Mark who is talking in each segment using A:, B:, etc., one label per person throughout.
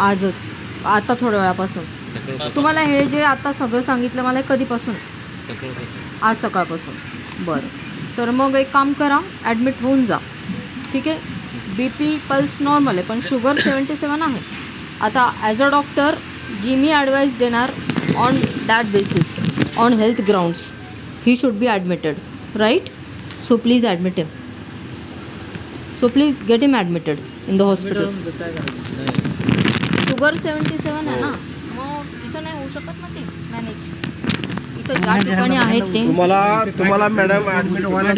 A: आजच. आता थोड्या वेळापासून. तुम्हाला हे जे आता सगळं सांगितलं मला हे कधीपासून? आज सकाळपासून. बरं. तर मग एक काम करा ॲडमिट होऊन जा. ठीक आहे? बी पी पल्स नॉर्मल आहे पण शुगर सेवन्टी सेवन आहे. आता ॲज अ डॉक्टर जी मी ॲडवाईस देणार on that basis on health grounds he should be admitted right so please admit him so please get him admitted in the hospital sugar seventy seven आहे ना. मग इथं नाही होऊ शकत ना ते मॅनेज इथं ज्या ठिकाणी आहेत ते.
B: तुम्हाला तुम्हाला मॅडम ऍडमिट व्हायला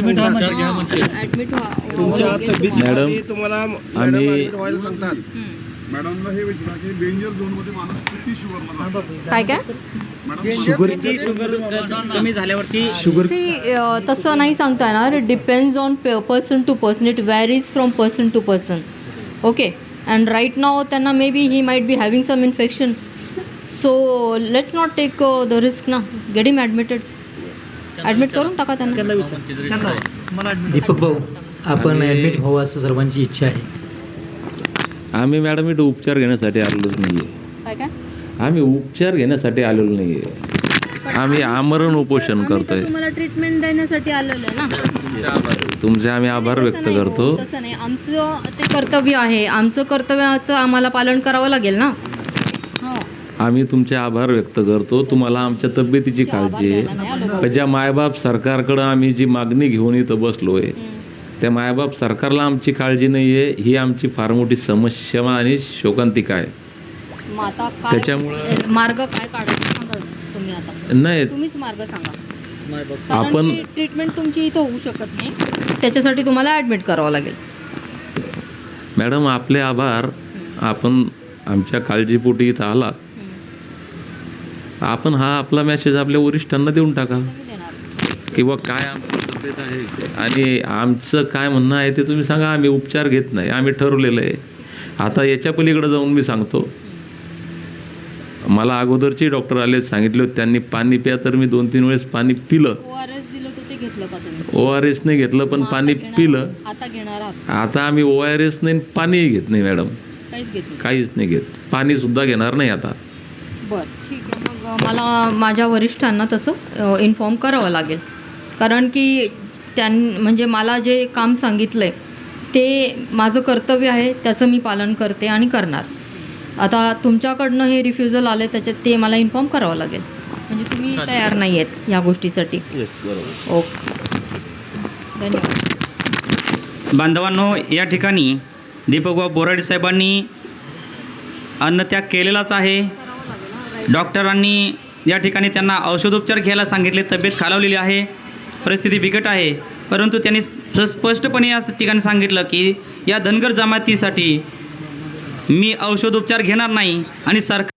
B: तुमच्या तब्येतीसाठी
C: मॅडम,
B: तुम्हाला मॅडम
C: आम्ही-
B: व्हायला सांगतात.
D: मॅडमला हे विचारा की डेंजर झोनमध्ये माणूस किती शुगर
A: काय काय?
E: कमी झाल्यावरती
A: सी तसं नाही सांगता येणार depends on person to person it varies from person to person okay and right now त्यांना may be he might be having some infection so let's not take the risk ना. गेट हिम ॲडमिटेड ॲडमिट करून टाका त्यांना.
E: दीपक भाऊ आपण admit व्हावं असं सर्वांची इच्छा आहे.
C: आम्ही मॅडम इथं उपचार घेण्यासाठी आलेलोच नाही आहे
A: काय काय?
C: आम्ही उपचार घेण्यासाठी आलेलो नाही आहे आम्ही आमरण उपोषण
A: आम्ही तर
C: करतोय.
A: तुम्हाला ट्रीटमेंट देण्यासाठी आलेलो ना.
C: तुमचे आम्ही आभार
A: तसं
C: व्यक्त
A: नाही हो,
C: करतो.
A: तसं नाही. आमचं ते कर्तव्य आहे. आमचं कर्तव्याचं आम्हाला पालन करावं लागेल ना. हो.
C: आम्ही तुमचे आभार व्यक्त करतो. तुम्हाला आमच्या तब्येतीची काळजी आहे. ज्या मायबाप सरकारकडं आम्ही जी मागणी घेऊन इथं बसलोय त्या मायबाप सरकारला आमची काळजी नाही आहे ही आमची फार मोठी समस्या आणि शोकांतिका आहे.
A: मग आता काय
C: त्याच्यामुळं-
A: मार्ग काय काढायचा सांगा तुम्ही आता.
C: नाही.
A: तुम्हीच मार्ग सांगा.
C: आपण-
A: ट्रीटमेंट तुमची इथं होऊ शकत नाही. त्याच्यासाठी तुम्हाला ॲडमिट करावं लागेल.
C: मॅडम आपले आभार. आपण आमच्या काळजीपोटी इथं आलात. आपण हा आपला मेसेज आपल्या वरिष्ठांना देऊन टाका. किंवा काय आमची तब्येत आहे? आणि आमचं काय म्हणणं आहे ते तुम्ही सांगा आम्ही उपचार घेत नाही आम्ही ठरवलेलं आहे. आता याच्या पलीकडे जाऊन मी सांगतो. मला अगोदरचे डॉक्टर आले सांगितले होते त्यांनी पाणी प्या तर मी दोन तीन वेळेस पाणी पिलं.
A: ओ आर एस ते घेतलं
C: पण पाणी पिलं.
A: आता घेणार आहात?
C: आता आम्ही ओ आर एस नाही पाणीही घेत नाही मॅडम.
A: काहीच नाही?
C: नाही घेत. पाणीसुद्धा घेणार नाही आता.
A: बरं ठीक आहे. मग मला माझ्या वरिष्ठांना तसं इन्फॉर्म करावं लागेल. कारण की त्यां म्हणजे मला जे काम सांगितलं आहे ते माझं कर्तव्य आहे त्याचं मी पालन करते आणि करणार. आता तुमच्याकडनं हे रिफ्युजल आले त्याच्यात ते मला इन्फॉर्म करावं लागेल. म्हणजे तुम्ही तयार नाही आहेत ह्या गोष्टीसाठी ओके. धन्यवाद.
F: बांधवांनो या ठिकाणी दीपकबाब बोराडे साहेबांनी अन्नत्याग केलेलाच आहे. डॉक्टरांनी या ठिकाणी त्यांना औषधोपचार घ्यायला सांगितले तब्येत खालावलेली आहे. परिस्थिती बिकट आहे. परंतु त्यांनी स्पष्टपणे या ठिकाणी सांगितलं की या धनगर जमातीसाठी मी औषधोपचार घेणार नाही आणि सरकार